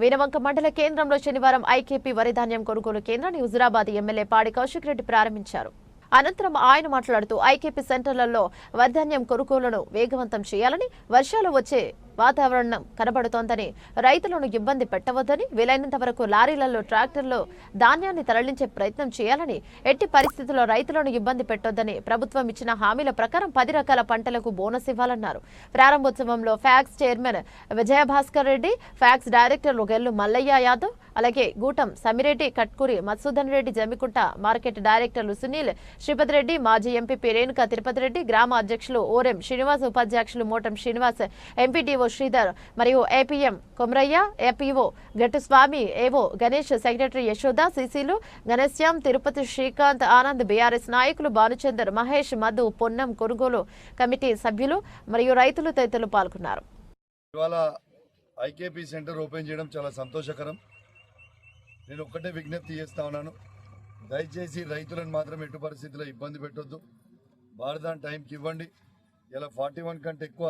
వీనవంక మండల కేంద్రంలో శనివారం ఐకేపీ వరిధాన్యం కొనుగోలు కేంద్రాన్ని హుజురాబాద్ ఎమ్మెల్యే పాడి కౌశిక్ రెడ్డి ప్రారంభించారు. అనంతరం ఆయన మాట్లాడుతూ ఐకేపీ సెంటర్లలో వరిధాన్యం కొనుగోలును వేగవంతం చేయాలని వర్షాలు వచ్చే వాతావరణం కనబడుతోందని రైతులను ఇబ్బంది పెట్టవద్దని వీలైనంత వరకు లారీలలో ట్రాక్టర్లో ధాన్యాన్ని తరలించే ప్రయత్నం చేయాలని ఎట్టి పరిస్థితుల్లో రైతులను ఇబ్బంది పెట్టొద్దని ప్రభుత్వం ఇచ్చిన హామీల ప్రకారం పది రకాల పంటలకు బోనస్ ఇవ్వాలన్నారు. ప్రారంభోత్సవంలో PACS chairman Vijayabhaskar Reddy PACS director Gellu Mallaiah Yadav అలాగే గూటం సమిరెడ్డి కట్కూరి మత్సూదన్ రెడ్డి జమికుంట మార్కెట్ డైరెక్టర్లు సునీల్ శ్రీపతి రెడ్డి మాజీ ఎంపీపీ రేణుక తిరుపతి రెడ్డి గ్రామ అధ్యక్షులు ఓరెం శ్రీనివాస్ ఉపాధ్యక్షులు మోటం శ్రీనివాస్ ఎంపీడీఓ శ్రీధర్ మరియు APM Komaraiah APO Gattuswamy AO Ganesh secretary Yashoda సిసిలు Ghanshyam Tirupati Srikanth Anand BRS నాయకులు భానుచందర్ మహేష్ మధు పొన్నం కొనుగోలు కమిటీ సభ్యులు మరియు రైతులు తదితరులు పాల్గొన్నారు. ఇవాళ ఐకేపీ సెంటర్ ఓపెన్ చేయడం చాలా సంతోషకరం. నేను ఒక్కటే విజ్ఞప్తి చేస్తా ఉన్నాను. దయచేసి రైతులను మాత్రం ఎటు పరిస్థితిలో ఇబ్బంది పెట్టొద్దు. భారతాన్ని టైంకి ఇవ్వండి. ఇలా ఫార్టీ వన్ కంటే ఎక్కువ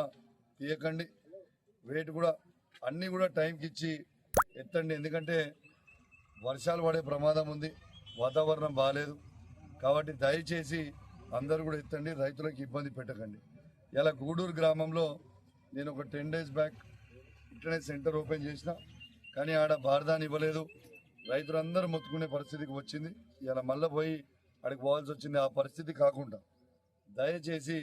తీయకండి. వెయిట్ కూడా అన్నీ కూడా టైంకి ఇచ్చి ఎత్తండి. ఎందుకంటే వర్షాలు పడే ప్రమాదం ఉంది. వాతావరణం బాగాలేదు కాబట్టి దయచేసి అందరు కూడా ఎత్తండి. రైతులకు ఇబ్బంది పెట్టకండి. ఇలా గూడూరు గ్రామంలో నేను ఒక టెన్ డేస్ బ్యాక్ ఇట్లనే సెంటర్ ఓపెన్ చేసిన. కానీ ఆడ బారదాని ఇవ్వలేదు. రైతులందరూ మొత్తుకునే పరిస్థితికి వచ్చింది. ఇలా మళ్ళీ పోయి అడిగి పోవాల్సి వచ్చింది. ఆ పరిస్థితి కాకుండా దయచేసి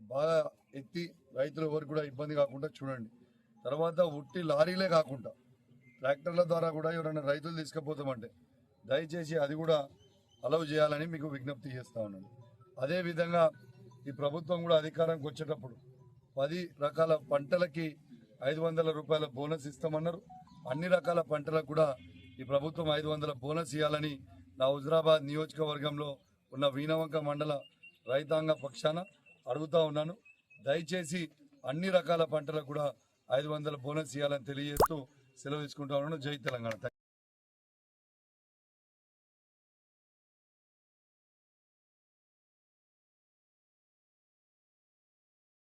బాగా ఎత్తి రైతుల వరకు కూడా ఇబ్బంది కాకుండా చూడండి. తర్వాత ఉట్టి లారీలే కాకుండా ట్రాక్టర్ల ద్వారా కూడా ఎవరైనా రైతులు తీసుకుపోతామంటే దయచేసి అది కూడా అలౌ చేయాలని మీకు విజ్ఞప్తి చేస్తా ఉన్నాను. అదేవిధంగా ఈ ప్రభుత్వం కూడా అధికారంకి వచ్చేటప్పుడు పది రకాల పంటలకి ఐదు వందల రూపాయల బోనస్ ఇస్తామన్నారు. అన్ని రకాల పంటలకు కూడా ఈ ప్రభుత్వం ఐదు వందల బోనస్ ఇవ్వాలని నా హుజరాబాద్ నియోజకవర్గంలో ఉన్న వీణవంక మండల రైతాంగ పక్షాన అడుగుతా ఉన్నాను. దయచేసి అన్ని రకాల పంటలకు కూడా ఐదు వందల బోనస్ ఇవ్వాలని తెలియజేస్తూ సెలవు తీసుకుంటా ఉన్నాను. జై తెలంగాణ.